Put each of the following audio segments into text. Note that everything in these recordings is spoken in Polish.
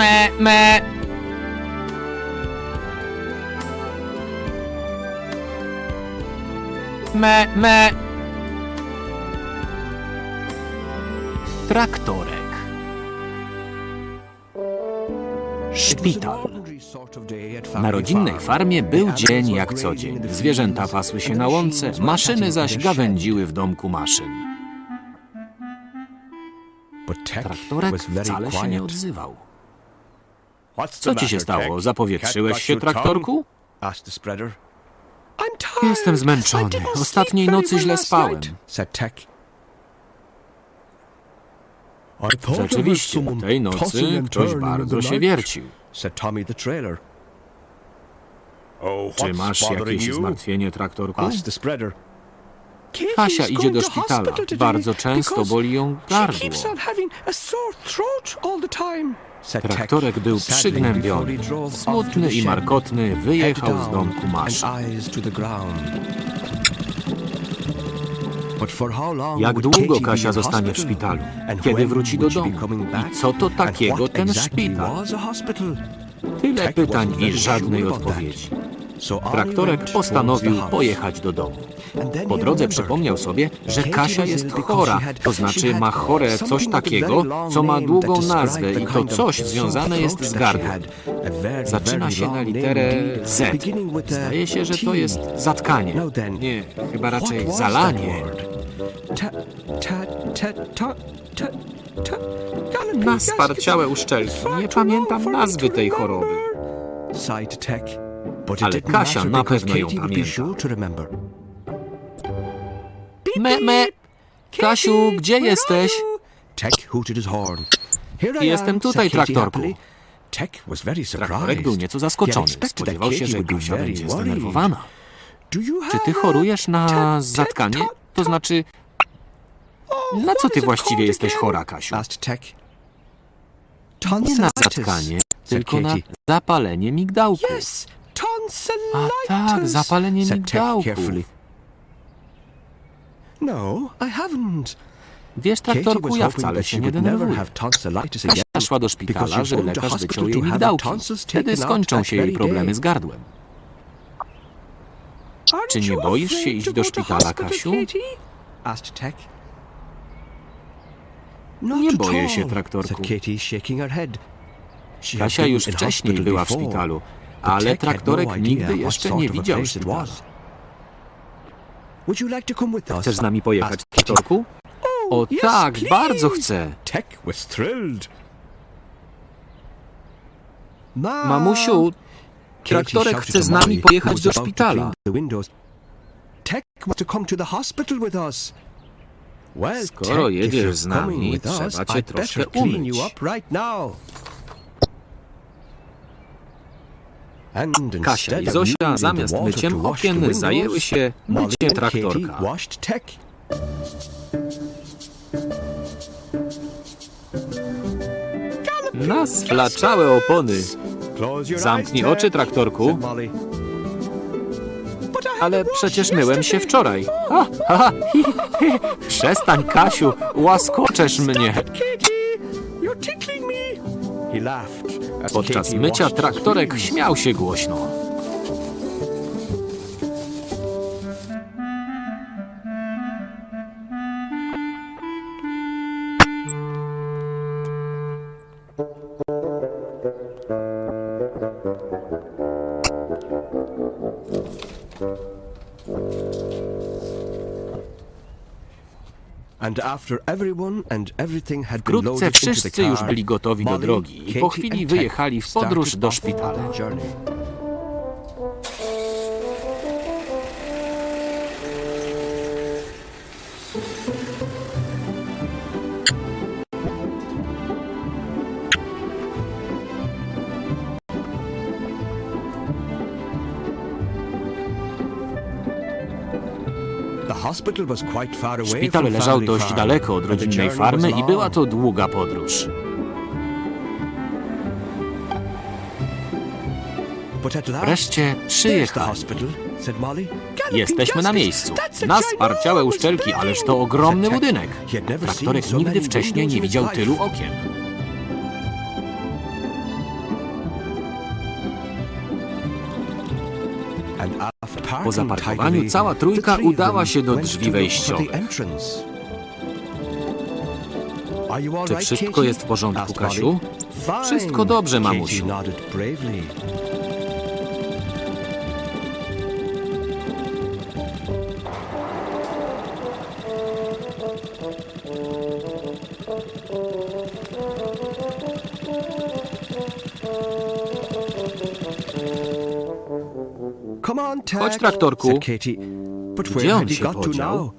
me, me. Me, me. Traktorek. Szpital. Na rodzinnej farmie był dzień jak co dzień. Zwierzęta pasły się na łące, maszyny zaś gawędziły w domku maszyn. Traktorek wcale się nie odzywał. Co ci się stało? Zapowietrzyłeś się, traktorku? Jestem zmęczony. Ostatniej nocy źle spałem. Rzeczywiście, tej nocy ktoś bardzo się wiercił. Czy masz jakieś zmartwienie, traktorku? Kasia idzie do szpitala. Bardzo często boli ją gardło. Traktorek był przygnębiony. Smutny i markotny wyjechał z domku maszyn. Jak długo Kasia zostanie w szpitalu? Kiedy wróci do domu? I co to takiego ten szpital? Tyle pytań i żadnej odpowiedzi. Traktorek postanowił pojechać do domu. Po drodze przypomniał sobie, że Kasia jest chora, to znaczy ma chore coś takiego, co ma długą nazwę i to coś związane jest z gardłem. Zaczyna się na literę Z. Zdaje się, że to jest zatkanie. Nie, chyba raczej zalanie. Na sparciałe uszczelki. Nie pamiętam nazwy tej choroby. Ale Kasia na pewno ją pamięta. Me, me. Kasiu, gdzie jesteś? Jestem tutaj, traktorku. Traktorek był nieco zaskoczony. Spodziewał się, że Kasia będzie zdenerwowana. Czy ty chorujesz na zatkanie? To znaczy, na co ty właściwie jesteś chora, Kasiu? Nie na zatkanie, tylko na zapalenie migdałków. A tak, zapalenie migdałków. No, I haven't. Wiesz, traktorku, ja wcale się nie denerwuję. Kasia szła do szpitala, że lekarz wyciął jej migdałki. Wtedy skończą się jej problemy z gardłem. Czy nie boisz się iść do szpitala, Kasiu? Nie boję się, traktorku. Kasia już wcześniej była w szpitalu, ale traktorek nigdy jeszcze nie widział szpitala. Chcesz z nami pojechać, traktorku? O tak, bardzo chcę. Mamusiu, traktorek chce z nami pojechać do szpitala. Skoro jedziesz z nami, trzeba cię troszkę umyć. Kasia i Zosia zamiast myciem okien zajęły się myciem traktorka. Na sflaczałe opony. Zamknij oczy, traktorku. Ale przecież myłem się wczoraj. Ha, ha, ha, hi, hi. Przestań, Kasiu, łaskoczesz mnie. Podczas mycia traktorek śmiał się głośno. Wkrótce wszyscy już byli gotowi do drogi i po chwili wyjechali w podróż do szpitala. Szpital leżał dość daleko od rodzinnej farmy i była to długa podróż. Wreszcie przyjechali. Jesteśmy na miejscu. Na sparciałe uszczelki, ależ to ogromny budynek. Traktorek nigdy wcześniej nie widział tylu okien. Po zaparkowaniu cała trójka udała się do drzwi wejściowych. Czy wszystko jest w porządku, Kasiu? Wszystko dobrze, mamusiu. Chodź, traktorku. Gdzie on się podział?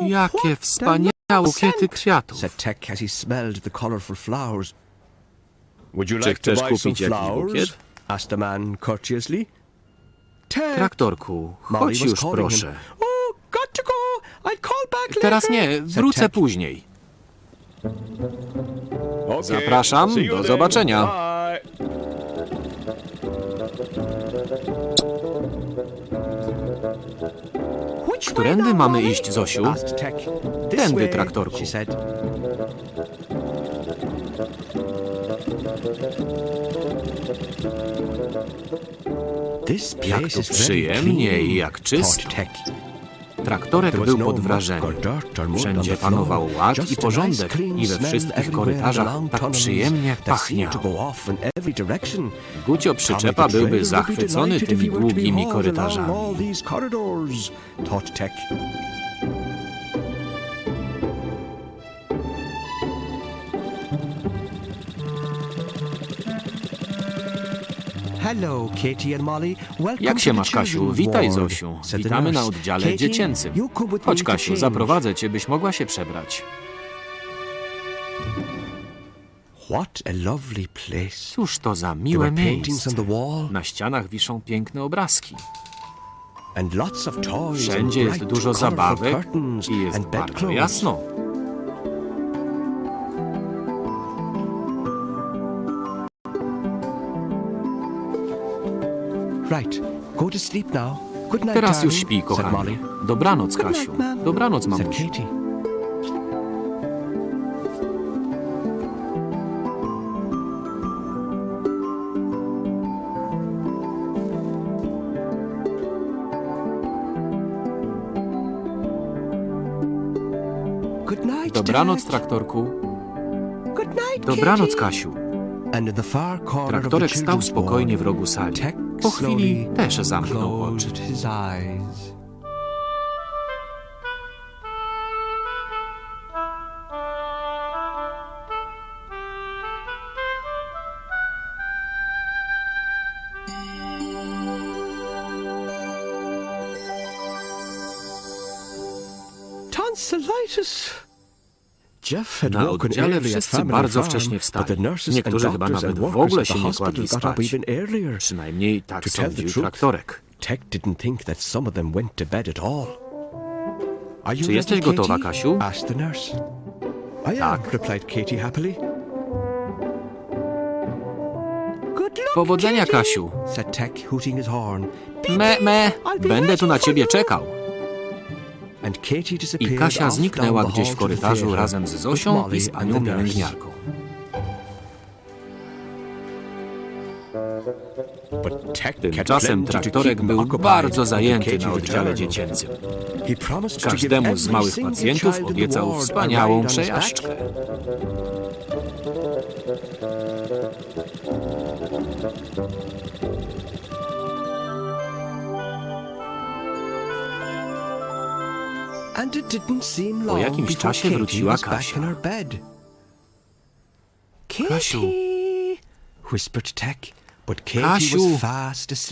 Jakie wspaniałe bukiety kwiatów. said Tech as he smelled the colorful flowers. Czy chcesz kupić jakiś bukiet? asked the man courteously. Tech, Traktorku, chodź już proszę. Oh, got to go. I'll call back later. Teraz nie, wrócę później. Zapraszam, do zobaczenia. Którędy mamy iść, Zosiu? Tędy, traktorku. Jak tu przyjemnie i jak czysto. Traktorek był no pod wrażeniem. Wszędzie panował ład i porządek i we wszystkich korytarzach tak przyjemnie pachniało. Gucio przyczepa byłby zachwycony tymi długimi korytarzami. Hello, Katie and Molly. Welcome Jak się masz, Kasiu? Witaj, Zosiu. Witamy na oddziale Katie, dziecięcym. Chodź, Kasiu, zaprowadzę cię, byś mogła się przebrać. What a lovely place. Cóż to za miłe miejsce. Na ścianach wiszą piękne obrazki. and lots of toys Wszędzie jest dużo zabawek i jest bardzo jasno. Right, go to sleep now. Good night, Teraz już darling, śpi, said kochanie. Molly. Dobranoc, Good Kasiu. night, ma'am, Dobranoc, said mamusiu. Katie. Good night, Dobranoc, Dad. traktorku. Good night, Dobranoc, Katie. Kasiu. And in the far corner of the Traktorek stał children's spokojnie w ward, rogu sali. Tech Po chwili slowly też zamknął oczy. closed his eyes. Tonsillitis. Na oddziale wszyscy bardzo wcześnie wstali. Niektórzy chyba nawet w ogóle się nie kładli spać. Przynajmniej tak sądził traktorek. Tech didn't think that some of them went to bed at all. Are you Czy jesteś ready, gotowa? Kasiu? Asked the nurse. I am, Tak. replied Katie happily. Good luck, Powodzenia, Katie, Kasiu. said Tech, hooting his horn. Me, me, będę tu na ciebie czekał. I Kasia zniknęła gdzieś w korytarzu razem z Zosią i z panią pielęgniarką. Tymczasem traktorek był bardzo zajęty na oddziale dziecięcym. Każdemu z małych pacjentów obiecał wspaniałą przejażdżkę. Po jakimś czasie wróciła Kasia. Kasiu. Kasiu.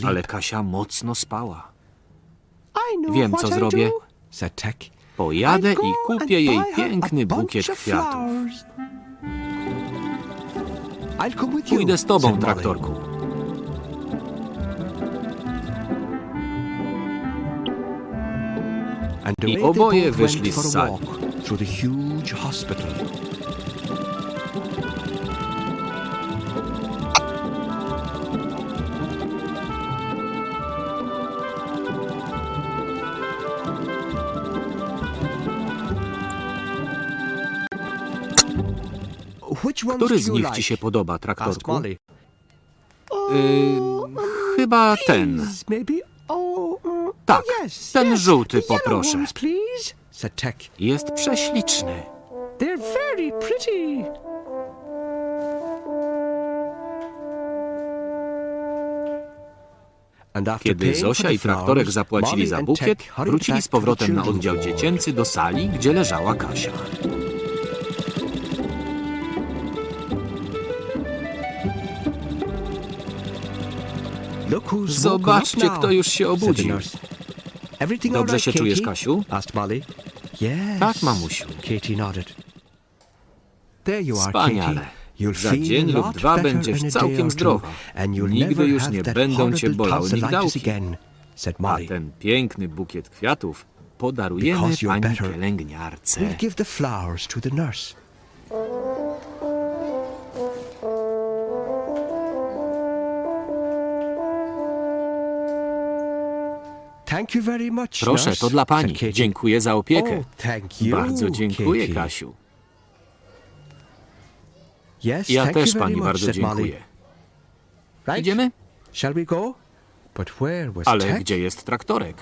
Ale Kasia mocno spała. I know Wiem, co zrobię. do, said Tech. Pojadę i kupię jej piękny bukiet kwiatów. Pójdę z tobą, traktorku. I oboje wyszli z sali. Który z nich ci się podoba, traktorku? Molly. chyba ten. Tak, yes, ten żółty poproszę. Jest prześliczny. They're very pretty. And after Kiedy Zosia i traktorek zapłacili za bukiet, wrócili z powrotem na oddział dziecięcy do sali, gdzie leżała Kasia. Zobaczcie, kto już się obudził. Dobrze się czujesz? Kasiu? Tak, mamusiu. Wspaniale. Za dzień lub dwa będziesz całkiem zdrowa. Nigdy już nie będą cię bolały migdałki. A ten piękny bukiet kwiatów podarujemy pani pielęgniarce. Proszę, to dla pani. Dziękuję za opiekę. Bardzo dziękuję. Kasiu. Ja też pani bardzo dziękuję. Idziemy? Ale gdzie jest traktorek?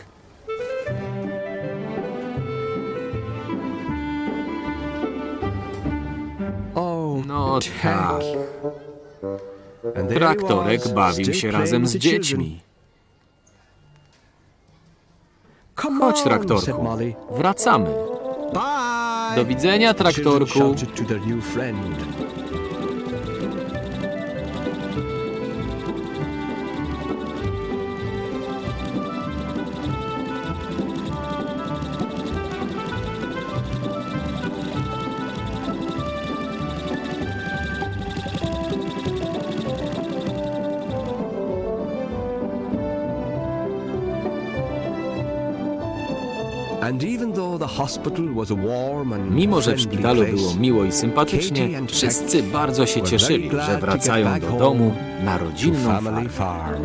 Oh, No tak. Traktorek bawił się razem z dziećmi. Chodź, traktorku. Wracamy. Do widzenia, traktorku. Mimo, że w szpitalu było miło i sympatycznie, wszyscy bardzo się cieszyli, że wracają do domu na rodzinną farmę. farm.